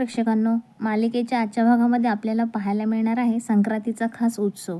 प्रेक्षकांनो मालिकेच्या आजच्या भागामध्ये आपल्याला पाहायला मिळणार आहे संक्रांतीचा खास उत्सव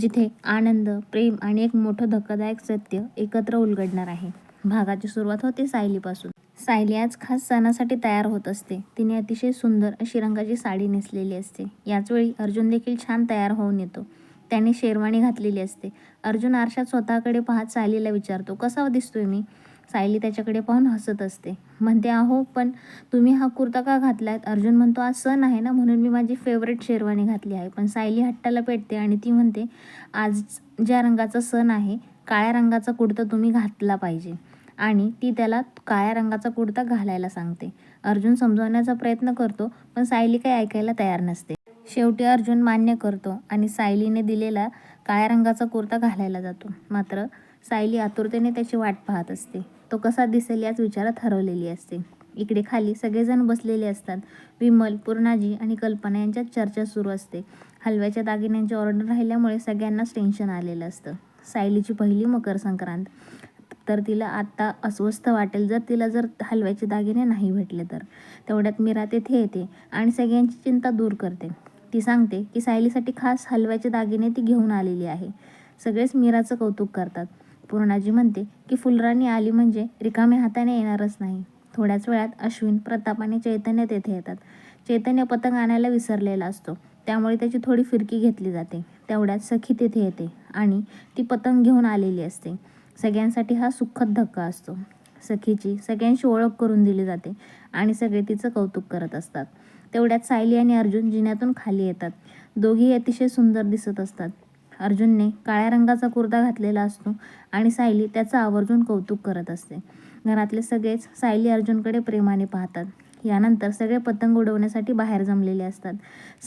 जिथे आनंद प्रेम आणि एक मोठं धक्कादायक सत्य एकत्र उलगडणार आहे. भागाची सुरुवात होते सायलीपासून. सायली आज खास सणासाठी तयार होत असते. तिने अतिशय सुंदर अशी रंगाची साडी नेसलेली असते. याचवेळी अर्जुन देखील छान तयार होऊन येतो. त्याने शेरवाणी घातलेली असते. अर्जुन आरशात स्वतःकडे पाहत सायलीला विचारतो कसा दिसतोय मी? सायली त्याच्याकडे पाहून हसत असते. म्हणते अहो पण तुम्ही हा कुर्ता का घातलायत? अर्जुन म्हणतो आज सण आहे ना म्हणून मी माझी फेवरेट शेरवानी घातली आहे. पण सायली हट्टाला पेटते आणि ती म्हणते आज ज्या रंगाचा सण आहे काळ्या रंगाचा कुर्ता तुम्ही घातला पाहिजे. आणि ती त्याला काळ्या रंगाचा कुर्ता घालायला सांगते. अर्जुन समजवण्याचा प्रयत्न करतो पण सायली काही ऐकायला तयार नसते. शेवटी अर्जुन मान्य करतो आणि सायलीने दिलेला काळ्या रंगाचा कुर्ता घालायला जातो. मात्र सायली आतुरतेने त्याची वाट पाहत असते. तो कसा दिसेल याच विचारात हरवलेली असते. इकडे खाली सगळेजण बसलेले असतात. विमल पूर्णाजी आणि कल्पना यांच्यात चर्चा सुरू असते. हलव्याच्या दागिन्यांची ऑर्डर राहिल्यामुळे सगळ्यांनाच टेन्शन आलेलं असतं. सायलीची पहिली मकर संक्रांत. तर तिला आत्ता अस्वस्थ वाटेल जर तिला जर हलव्याचे दागिने नाही भेटले तर. तेवढ्यात मीरा तेथे येते आणि सगळ्यांची चिंता दूर करते. ती सांगते की सायलीसाठी खास हलव्याचे दागिने ती घेऊन आलेली आहे. सगळेच मीराचं कौतुक करतात. पूर्णाजी म्हणते की फुलराणी आली म्हणजे रिकाम्या हाताने येणारच नाही. थोड्याच वेळात अश्विन प्रताप आणि चैतन्य तेथे येतात. चैतन्य पतंग आणायला विसरलेला असतो. त्यामुळे त्याची थोडी फिरकी घेतली जाते. तेवढ्यात सखी तेथे येते आणि ती पतंग घेऊन आलेली असते. सगळ्यांसाठी हा सुखद धक्का असतो. सखीची सगळ्यांशी ओळख करून दिली जाते आणि सगळे तिचं कौतुक करत असतात. तेवढ्यात सायली आणि अर्जुन जिन्यातून खाली येतात. दोघेही अतिशय सुंदर दिसत असतात. अर्जुनने काळ्या रंगाचा कुर्ता घातलेला असतो आणि सायली त्याचं आवर्जून कौतुक करत असते. घरातले सगळेच सायली अर्जुनकडे प्रेमाने पाहतात. यानंतर सगळे पतंग उडवण्यासाठी बाहेर जमलेले असतात.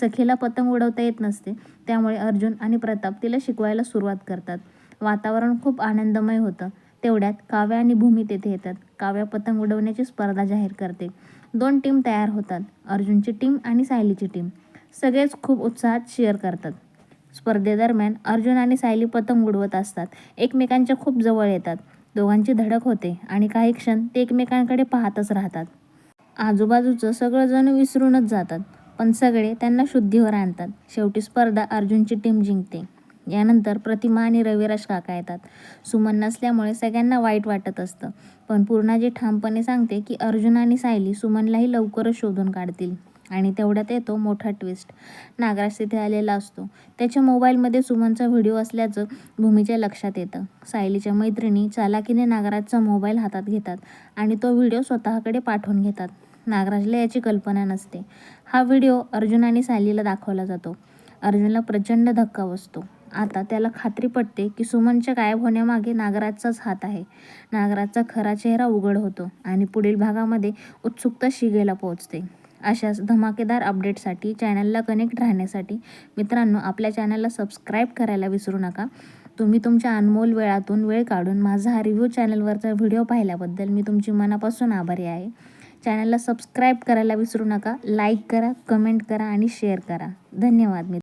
सखीला पतंग उडवता येत नसते त्यामुळे अर्जुन आणि प्रताप तिला शिकवायला सुरुवात करतात. वातावरण खूप आनंदमय होतं. तेवढ्यात काव्या आणि भूमी तेथे येतात. काव्या पतंग उडवण्याची स्पर्धा जाहीर करते. दोन टीम तयार होतात. अर्जुनची टीम आणि सायलीची टीम. सगळेच खूप उत्साहात शेअर करतात. स्पर्धेदरम्यान अर्जुन आणि सायली पतंग उडवत असतात. एकमेकांच्या खूप जवळ येतात. दोघांची धडक होते आणि काही क्षण ते एकमेकांकडे पाहतच राहतात. आजूबाजूचं सगळं जण विसरूनच जातात पण सगळे त्यांना शुद्धीवर आणतात. शेवटी स्पर्धा अर्जुनची टीम जिंकते. यानंतर प्रतिमा आणि रविराज काका येतात. सुमन नसल्यामुळे सगळ्यांना वाईट वाटत असतं पण पूर्णाजी ठामपणे सांगते की अर्जुन आणि सायली सुमनलाही लवकरच शोधून काढतील. आणि तेवढ्यात येतो मोठा ट्विस्ट नागराज तिथे आलेला असतो. त्याच्या मोबाईलमध्ये सुमनचा व्हिडिओ असल्याचं भूमीच्या लक्षात येतं. सायलीच्या मैत्रिणी चालाकीने नागराजचा मोबाईल हातात घेतात आणि तो व्हिडिओ स्वतःकडे पाठवून घेतात. नागराजला याची कल्पना नसते. हा व्हिडिओ अर्जुन आणि सायलीला दाखवला जातो. अर्जुनला प्रचंड धक्का बसतो. आता त्याला खात्री पटते की सुमनच्या गायब होण्यामागे नागराजचाच हात आहे. नागराजचा खरा चेहरा उघड होतो आणि पुढील भागामध्ये उत्सुकता शिगेला पोहोचते. अशाच धमाकेदार अपडेटसाठी चॅनलला कनेक्ट राहण्यासाठी मित्रांनो आपल्या चॅनलला सबस्क्राईब करायला विसरू नका. तुम्ही तुमच्या अनमोल वेळातून वेळ काढून माझा हा रिव्ह्यू चॅनलवरचा व्हिडिओ पाहिल्याबद्दल मी तुमची मनापासून आभारी आहे. चॅनलला सबस्क्राईब करायला विसरू नका. लाईक करा कमेंट करा आणि शेअर करा. धन्यवाद मित्र